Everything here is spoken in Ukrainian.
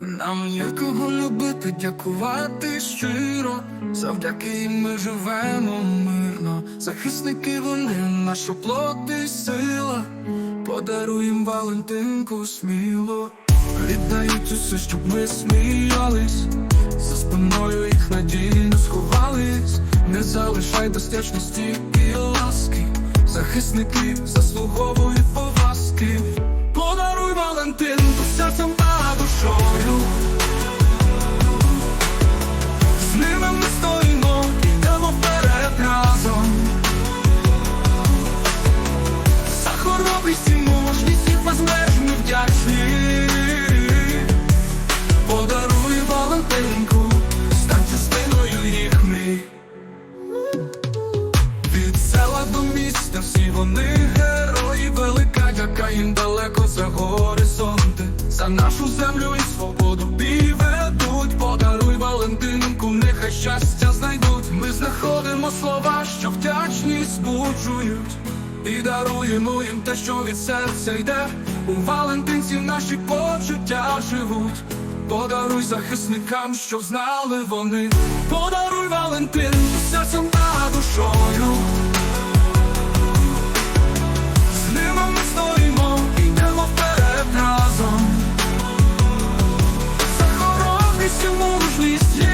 Нам є кого любити, дякувати щиро. Завдяки їм ми живемо мирно. Захисники вони наша плоть і сила. Подаруєм Валентинку сміло. Віддають усе, щоб ми сміялись. За спиною їх надійно сховались. Не залишай достячності і ласки. Захисники заслуговують повазки. Хоробрість і мужність безмежно вдячні. Подаруй Валентинку, стань частиною їх мрій. Від села до міста всі вони герої, велика дяка їм далеко за горизонти. За нашу землю і свободу бій. Подаруй Валентинку, нехай щастя знайдуть. Ми знаходимо слова, що вдячність збуджують. І даруємо їм те, що від серця йде. У Валентинці наші почуття живуть. Подаруй захисникам, що знали вони. Подаруй Валентинку серцем та душою. З ними ми стоїмо, йдемо вперед разом. За хоробрість і мужність